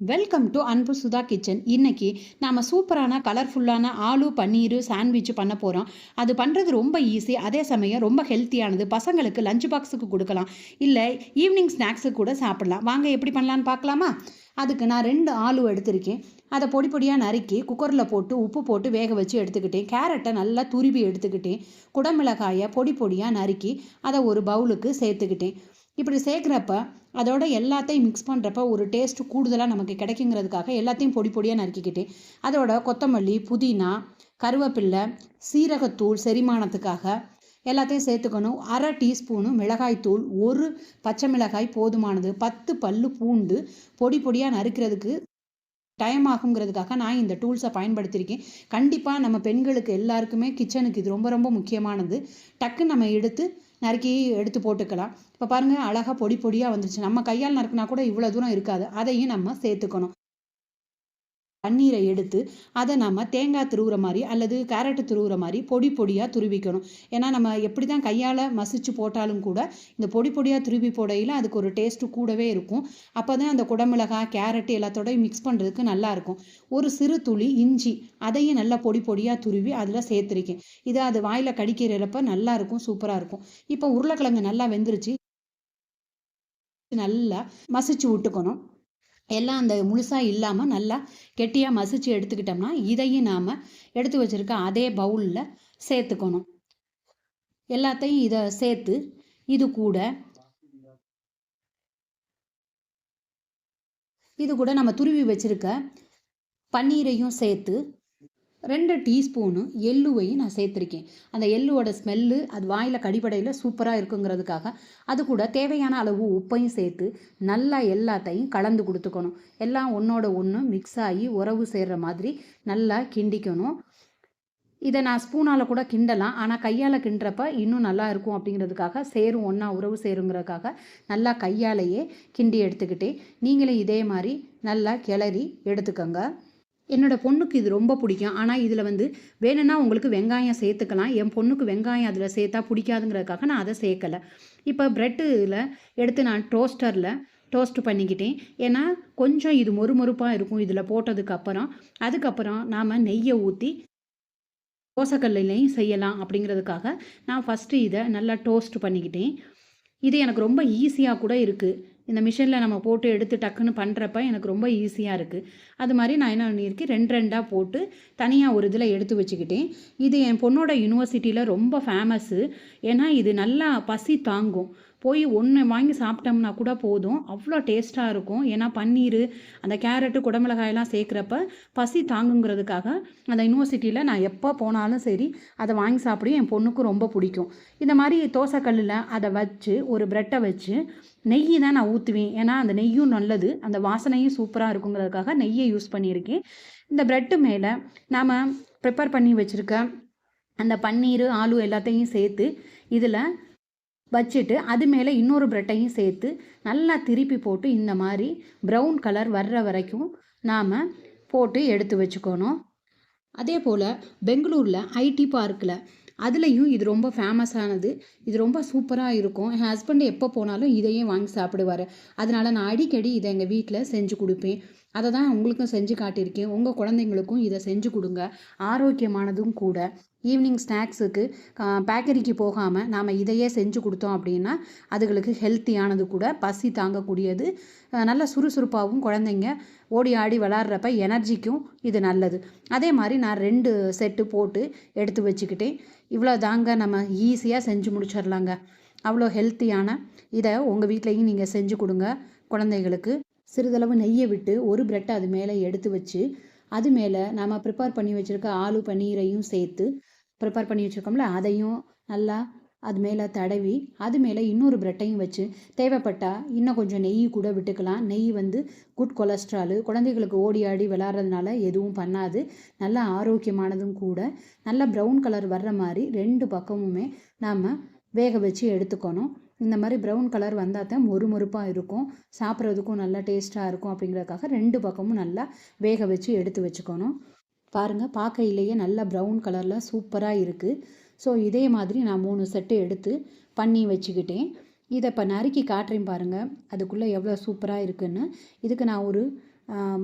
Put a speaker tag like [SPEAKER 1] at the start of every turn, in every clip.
[SPEAKER 1] Welcome to அன்பு Sudha kitchen இன்னைக்கு நாம் சூப்பரான கலர்ஃபுல்லான ஆலு பன்னீர் சாண்ட்விச் பண்ண போகிறோம் அது பண்ணுறது ரொம்ப ஈஸி அதே சமயம் ரொம்ப ஹெல்த்தியானது பசங்களுக்கு லஞ்ச் பாக்ஸுக்கு கொடுக்கலாம். இல்லை ஈவினிங் ஸ்நாக்ஸுக்கு கூட சாப்பிடலாம். வாங்க எப்படி பண்ணலான்னு பார்க்கலாமா? அதுக்கு நான் ரெண்டு ஆலு எடுத்திருக்கேன். அதை பொடி பொடியாக நறுக்கி குக்கரில் போட்டு உப்பு போட்டு வேக வச்சு எடுத்துக்கிட்டேன். கேரட்டை நல்லா துருவி எடுத்துக்கிட்டேன். குடமிளகாயை பொடி பொடியாக நறுக்கி அதை ஒரு பவுலுக்கு சேர்த்துக்கிட்டேன். இப்படி சேர்க்குறப்ப அதோட எல்லாத்தையும் மிக்ஸ் பண்ணுறப்ப ஒரு டேஸ்ட் கூடுதலாக நமக்கு கிடைக்குங்கிறதுக்காக எல்லாத்தையும் பொடி பொடியாக நறுக்கிக்கிட்டு அதோட கொத்தமல்லி புதினா கருவேப்பில்லை சீரகத்தூள் செரிமானத்துக்காக எல்லாத்தையும் சேர்த்துக்கணும். அரை டீஸ்பூனு மிளகாய்த்தூள் ஒரு பச்சை மிளகாய் போதுமானது பத்து பல்லு பூண்டு பொடி பொடியாக நறுக்கிறதுக்கு டைம் ஆகுங்கிறதுக்காக நான் இந்த டூல்ஸை பயன்படுத்தியிருக்கேன். கண்டிப்பாக நம்ம பெண்களுக்கு எல்லாருக்குமே கிச்சனுக்கு இது ரொம்ப ரொம்ப முக்கியமானது. டக்குன்னு நம்ம எடுத்து நறுக்கி எடுத்து போட்டுக்கலாம். இப்போ பாருங்கள் அழகாக பொடி பொடியாக வந்துருச்சு. நம்ம கையால் நறுக்குனா கூட இவ்வளோ தூரம் இருக்காது. அதையும் நம்ம சேர்த்துக்கணும். தண்ணீரை எடுத்து அதை நம்ம தேங்காய் துருவுற மாதிரி அல்லது கேரட்டு துருவுற மாதிரி பொடி பொடியாக துருவிக்கணும். ஏன்னா நம்ம எப்படி தான் கையால் மசிச்சு போட்டாலும் கூட இந்த பொடி பொடியாக துருவி போடையில் அதுக்கு ஒரு டேஸ்ட்டு கூடவே இருக்கும். அப்போ தான் அந்த குடமிளகாய் கேரட்டு எல்லாத்தோடையும் மிக்ஸ் பண்ணுறதுக்கு நல்லாயிருக்கும் ஒரு சிறு துளி இஞ்சி அதையும் நல்லா பொடி பொடியாக துருவி அதில் சேர்த்துருக்கேன். இது அது வாயில் கடிக்கிறப்ப நல்லாயிருக்கும் சூப்பராக இருக்கும். இப்போ உருளைக்கிழங்கு நல்லா வெந்துருச்சு. நல்லா மசிச்சு விட்டுக்கணும். எல்லாம் அந்த முழுசாக இல்லாமல் நல்லா கெட்டியாக மசிச்சு எடுத்துக்கிட்டோம்னா இதையும் நாம் எடுத்து வச்சுருக்க அதே பவுலில் சேர்த்துக்கணும். எல்லாத்தையும் இதை சேர்த்து இது கூட இது கூட நம்ம துருவி வச்சுருக்க பன்னீரையும் சேர்த்து ரெண்டு டீஸ்பூனு எள்ளுவையும் நான் சேர்த்துருக்கேன். அந்த எள்ளுவோட ஸ்மெல்லு அது வாயில் கடிப்படையில் சூப்பராக இருக்குங்கிறதுக்காக அது கூட தேவையான அளவு உப்பையும் சேர்த்து நல்லா எல்லாத்தையும் கலந்து கொடுத்துக்கணும். எல்லாம் ஒன்றோட ஒன்று மிக்ஸ் ஆகி உறவு சேர்கிற மாதிரி நல்லா கிண்டிக்கணும். இதை நான் ஸ்பூனால் கூட கிண்டலாம். ஆனால் கையால் கிண்டுறப்ப இன்னும் நல்லா இருக்கும் அப்படிங்கிறதுக்காக சேரும் ஒன்றா உறவு சேருங்கிறதுக்காக நல்லா கையாலேயே கிண்டி எடுத்துக்கிட்டே நீங்களே இதே மாதிரி நல்லா கிளறி எடுத்துக்கோங்க. என்னோடய பொண்ணுக்கு இது ரொம்ப பிடிக்கும். ஆனால் இதில் வந்து வேணும்னா உங்களுக்கு வெங்காயம் சேர்த்துக்கலாம். என் பொண்ணுக்கு வெங்காயம் அதில் சேர்த்தா பிடிக்காதுங்கிறதுக்காக நான் அதை சேர்க்கலை. இப்போ ப்ரெட்டில் எடுத்து நான் டோஸ்டரில் டோஸ்ட் பண்ணிக்கிட்டேன். ஏன்னா கொஞ்சம் இது மொறுமொறுப்பாக இருக்கும் இதில் போட்டதுக்கப்புறம் அதுக்கப்புறம் நாம் நெய்யை ஊற்றி தோசைக்கல்லையும் செய்யலாம் அப்படிங்கிறதுக்காக நான் ஃபஸ்ட்டு இதை நல்லா டோஸ்ட் பண்ணிக்கிட்டேன். இது எனக்கு ரொம்ப ஈஸியாக கூட இருக்குது இந்த மிஷினில் நம்ம போட்டு எடுத்து டக்குன்னு பண்ணுறப்ப எனக்கு ரொம்ப ஈஸியாக இருக்குது அது மாதிரி நான் என்ன பண்ணியிருக்கேன் ரெண்டு ரெண்டாக போட்டு தனியாக ஒரு இதில் எடுத்து வச்சுக்கிட்டேன். இது என் பொண்ணோட யூனிவர்சிட்டியில் ரொம்ப ஃபேமஸ்ஸு ஏன்னா இது நல்லா பசி தாங்கும். போய் ஒன்று வாங்கி சாப்பிட்டோம்னா கூட போதும். அவ்வளோ டேஸ்ட்டாக இருக்கும். ஏன்னா பன்னீர் அந்த கேரட்டு குடமிளகாயெல்லாம் சேர்க்குறப்ப பசி தாங்குங்கிறதுக்காக அந்த யூனிவர்சிட்டியில் நான் எப்போ போனாலும் சரி அதை வாங்கி சாப்பிடும் என் பொண்ணுக்கும் ரொம்ப பிடிக்கும். இந்த மாதிரி தோசைக்கல்லில் அதை வச்சு ஒரு ப்ரெட்டை வச்சு நெய் தான் நான் ஊற்றுவேன் ஏன்னா அந்த நெய்யும் நல்லது. அந்த வாசனையும் சூப்பராக இருக்குங்கிறதுக்காக நெய்யை யூஸ் பண்ணியிருக்கேன். இந்த ப்ரெட்டு மேலே நாம் ப்ரிப்பேர் பண்ணி வச்சுருக்க அந்த பன்னீர் ஆலு எல்லாத்தையும் சேர்த்து இதில் வச்சுட்டு அது மேலே இன்னொரு ப்ரெட்டையும் சேர்த்து நல்லா திருப்பி போட்டு இந்த மாதிரி ப்ரௌன் கலர் வர்ற வரைக்கும் நாம் போட்டு எடுத்து வச்சுக்கணும். அதே போல் பெங்களூரில் ஐடி பார்க்கில் அதுலேயும் இது ரொம்ப ஃபேமஸானது இது ரொம்ப சூப்பராக இருக்கும். என் ஹஸ்பண்ட் எப்போ போனாலும் இதையும் வாங்கி சாப்பிடுவார். அதனால் நான் அடிக்கடி இதை எங்கள் வீட்டில் செஞ்சு கொடுப்பேன். அதை தான் உங்களுக்கும் செஞ்சு காட்டியிருக்கேன். உங்கள் குழந்தைங்களுக்கும் இதை செஞ்சு கொடுங்க. ஆரோக்கியமானதும் கூட. ஈவினிங் ஸ்நாக்ஸுக்கு பேக்கரிக்கு போகாமல் நாம் இதையே செஞ்சு கொடுத்தோம் அப்படின்னா அதுகளுக்கு ஹெல்த்தியானது கூட பசி தாங்கக்கூடியது. நல்ல சுறுசுறுப்பாகவும் குழந்தைங்க ஓடி ஆடி விளாட்றப்ப எனர்ஜிக்கும் இது நல்லது. அதே மாதிரி நான் ரெண்டு செட்டு போட்டு எடுத்து வச்சுக்கிட்டேன். இவ்வளோ தாங்க நம்ம ஈஸியாக செஞ்சு முடிச்சிடலாங்க அவ்வளோ ஹெல்த்தியான இதை உங்கள் வீட்லேயும் நீங்கள் செஞ்சு கொடுங்க குழந்தைகளுக்கு. சிறிதளவு நெய்யை விட்டு ஒரு பிரெட்டை அது மேலே எடுத்து வச்சு அது மேலே நம்ம ப்ரிப்பேர் பண்ணி வச்சுருக்க ஆலு பன்னீரையும் சேர்த்து ப்ரிப்பேர் பண்ணி வச்சுருக்கோம்ல அதையும் நல்லா அது மேலே தடவி அது மேலே இன்னொரு ப்ரெட்டையும் வச்சு தேவைப்பட்டால் இன்னும் கொஞ்சம் நெய் கூட விட்டுக்கலாம். நெய் வந்து குட் கொலஸ்ட்ராலு குழந்தைகளுக்கு ஓடி ஆடி விளாட்றதுனால எதுவும் பண்ணாது. நல்ல ஆரோக்கியமானதும் கூட. நல்ல ப்ரௌன் கலர் வர்ற மாதிரி ரெண்டு பக்கமுமே நாம் வேக வச்சு எடுத்துக்கணும். இந்த மாதிரி ப்ரௌன் கலர் வந்தால் தான் மொறு மொறுப்பாக இருக்கும். சாப்பிட்றதுக்கும் நல்லா டேஸ்ட்டாக இருக்கும் அப்படிங்கிறதுக்காக ரெண்டு பக்கமும் நல்லா வேக வச்சு எடுத்து வச்சுக்கணும். பாருங்கள் பார்க்கையிலேயே நல்லா ப்ரௌன் கலரில் சூப்பராக இருக்குது ஸோ இதே மாதிரி நான் மூணு செட்டு எடுத்து பண்ணி வச்சுக்கிட்டேன். இதை இப்போ நறுக்கி காட்டுறேன் பாருங்கள் அதுக்குள்ளே எவ்வளோ சூப்பராக இருக்குன்னு. இதுக்கு நான் ஒரு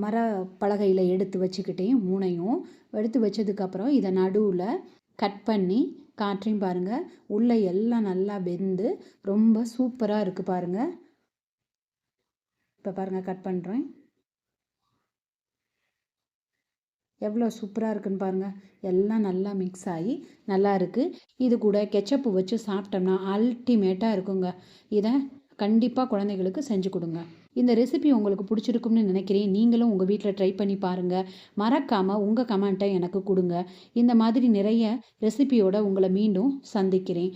[SPEAKER 1] மர பலகையில் எடுத்து வச்சுக்கிட்டேன் மூணையும். எடுத்து வச்சதுக்கப்புறம் இதை நடுவில் கட் பண்ணி காற்றையும் பாருங்கள் உள்ளே எல்லாம் நல்லா வெந்து ரொம்ப சூப்பராக இருக்குது பாருங்கள் இப்போ பாருங்கள் கட் பண்ணுறேன் எவ்வளோ சூப்பராக இருக்குன்னு பாருங்கள் எல்லாம் நல்லா மிக்ஸ் ஆகி நல்லா இருக்குது இது கூட கெச்சப்பு வச்சு சாப்பிட்டோம்னா அல்டிமேட்டாக இருக்குங்க. இதை கண்டிப்பாக குழந்தைகளுக்கு செஞ்சு கொடுங்க. இந்த ரெசிபி உங்களுக்கு பிடிச்சிருக்கும்னு நினைக்கிறேன். நீங்களும் உங்கள் வீட்டில் ட்ரை பண்ணி பாருங்கள் மறக்காமல் உங்கள் கமெண்ட்டை எனக்கு கொடுங்க. இந்த மாதிரி நிறைய ரெசிபியோட உங்களை மீண்டும் சந்திக்கிறேன்.